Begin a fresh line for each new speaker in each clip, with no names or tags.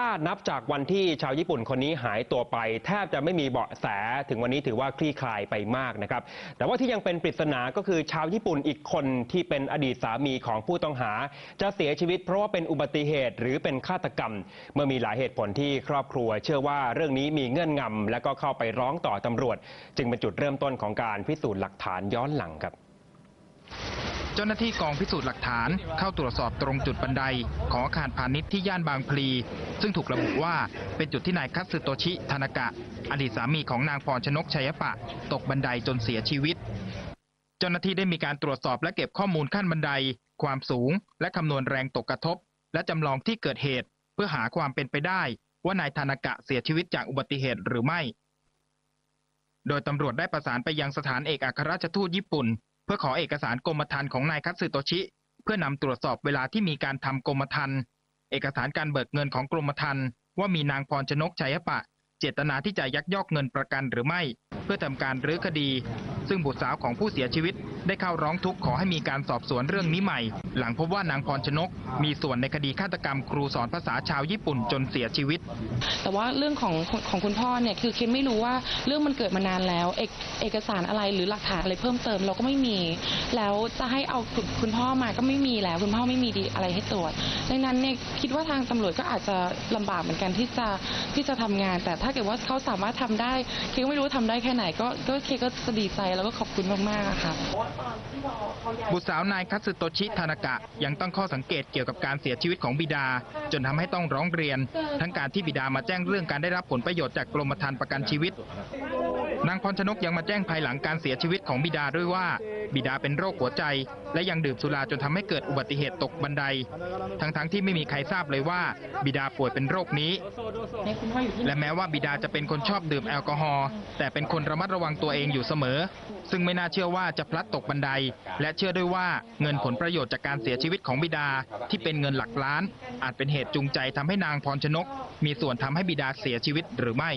ถ้านับจากวันที่ชาวญี่ปุ่นคนนี้หายตัวไป แทบจะไม่มีเบาะแสถึงวันนี้ถือว่าคลี่คลายไปมากนะครับ แต่ว่าที่ยังเป็นปริศนาก็คือชาวญี่ปุ่นอีกคนที่เป็นอดีตสามีของผู้ต้องหา จะเสียชีวิต เพราะว่าเป็นอุบัติเหตุหรือเป็นฆาตกรรม เมื่อมีหลายเหตุผลที่ครอบครัว เชื่อว่าเรื่องนี้มีเงื่อนงำและก็เข้าไปร้องต่อตำรวจ จึงเป็นจุดเริ่มต้นของการพิสูจน์หลักฐานย้อนหลังครับ
เจ้าหน้าที่กองพิสูจน์หลักฐานเข้าตรวจสอบตรงจุดบันไดของอาคารพาณิชย์ที่ย่านบางพลี ซึ่งถูกระบุว่าเป็นจุดที่นายคัตสึโตชิทานากะ อดีตสามีของนางพรชนกชัยปะ ตกบันไดจนเสียชีวิต เจ้าหน้าที่ได้มีการตรวจสอบและเก็บข้อมูลขั้นบันได ความสูง และคำนวณแรงตกกระทบ และจำลองที่เกิดเหตุ เพื่อหาความเป็นไปได้ว่านายทานากะเสียชีวิตจากอุบัติเหตุหรือไม่ โดยตำรวจได้ประสานไปยังสถานเอกอัครราชทูตญี่ปุ่น เพื่อขอเอกสารกรมธรรม์ของนายคัตสึโตชิ เพื่อนำตรวจสอบเวลาที่มีการทำกรมธรรม์เอกสารการเบิกเงินของกรมธรรม์ว่ามีนางพรชนกชัยปะ เจตนาที่จะยักยอกเงินประกันหรือไม่ เพื่อทำการรื้อคดี ซึ่งบุตรสาวของผู้เสียชีวิต ได้เข้าร้องทุกข์ขอให้มีการสอบสวนเรื่องนี้ใหม่ หลังพบว่านางพรชนก มีส่วนในคดีฆาตกรรมครูสอนภาษาชาวญี่ปุ่นจนเสียชีวิต
แต่ว่าเรื่องของของคุณพ่อเนี่ยคือคิดไม่รู้ว่าเรื่องมันเกิดมานานแล้ว เอกเอกสารอะไรหรือหลักฐานอะไรเพิ่มเติมเราก็ไม่มี แล้วจะให้เอาคุณคุณพ่อมาก็ไม่มีแล้ว คุณพ่อไม่มีดีอะไรให้ตรวจดังนั้นเนี่ยคิดว่าทางตำรวจก็อาจจะลำบากเหมือนกันที่จะที่จะทำงาน แต่ถ้าเกิดว่าเขาสามารถทำได้คิดก็ไม่รู้ทำได้แค่ไหนก็ก็เคิดก็จะดีใจแล้วก็ขอบคุณมากๆค่ะ
บุตรสาวนายคัตสึโตชิทานากะยังตั้งข้อสังเกตเกี่ยวกับการเสียชีวิตของบิดา จนทำให้ต้องร้องเรียน ทั้งการที่บิดามาแจ้งเรื่องการได้รับผลประโยชน์จากกรมธรรม์ประกันชีวิต นางพรชนกยังมาแจ้งภายหลังการเสียชีวิตของบิดาด้วยว่า บิดาเป็นโรคหัวใจ และยังดื่มสุราจนทำให้เกิดอุบัติเหตุตกบันได ทั้งๆที่ไม่มีใครทราบเลยว่า บิดาป่วยเป็นโรคนี้ และแม้ว่าบิดาจะเป็นคนชอบดื่มแอลกอฮอล์แต่เป็นคนระมัดระวังตัวเองอยู่เสมอ ซึ่งไม่น่าเชื่อว่าจะพลัดตกบันได และเชื่อด้วยว่าเงินผลประโยชน์จากการเสียชีวิตของบิดาที่เป็นเงินหลักล้าน อาจเป็นเหตุจูงใจทำให้นางพรชนก มีส่วนทำให้บิดาเสียชีวิตหรือไม่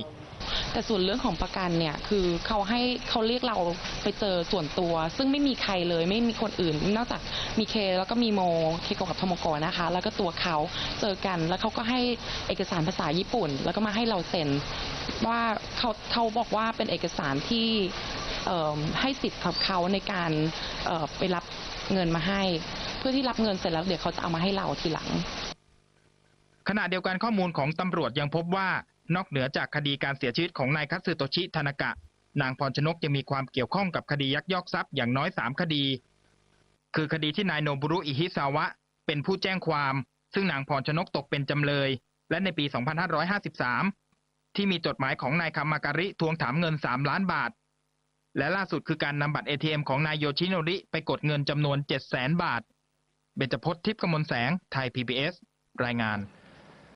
แต่ส่วนเรื่องของประกันเนี่ยคือเขาให้เขาเรียกเราไปเจอส่วนตัว ซึ่งไม่มีใครเลยไม่มีคนอื่น นอกจากมีเคแล้วก็มีโมเคโกกับโทโมกะนะคะ แล้วก็ตัวเขาเจอกันแล้วเขาก็ให้เอกสารภาษาญี่ปุ่น แล้วก็มาให้เราเซ็นว่าเขาเขาบอกว่าเป็นเอกสารที่ ให้สิทธิ์กับเขาในการไปรับเงินมาให้ เพื่อที่รับเงินเสร็จแล้วเดี๋ยวเขาจะเอามาให้เราทีหลัง
ขณะเดียวกันข้อมูลของตำรวจยังพบว่านอกเหนือจากคดีการเสียชีวิตของนายคัตสึโตชิทานากะ นางพรชนกยังมีความเกี่ยวข้องกับคดียักยอกทรัพย์อย่างน้อยสามคดี คือคดีที่นายโนบุรุอิฮิซาวะ เป็นผู้แจ้งความ ซึ่งนางพรชนกตกเป็นจำเลย และในปี 2553 ที่มีจดหมายของนายคามาการิทวงถามเงิน 3 ล้านบาท และล่าสุดคือการนำบัตร ATM ของนายโยชิโนริไปกดเงินจำนวน 700,000 บาท เบญจพจน์ทิพย์กมลแสง ไทย PBS รายงาน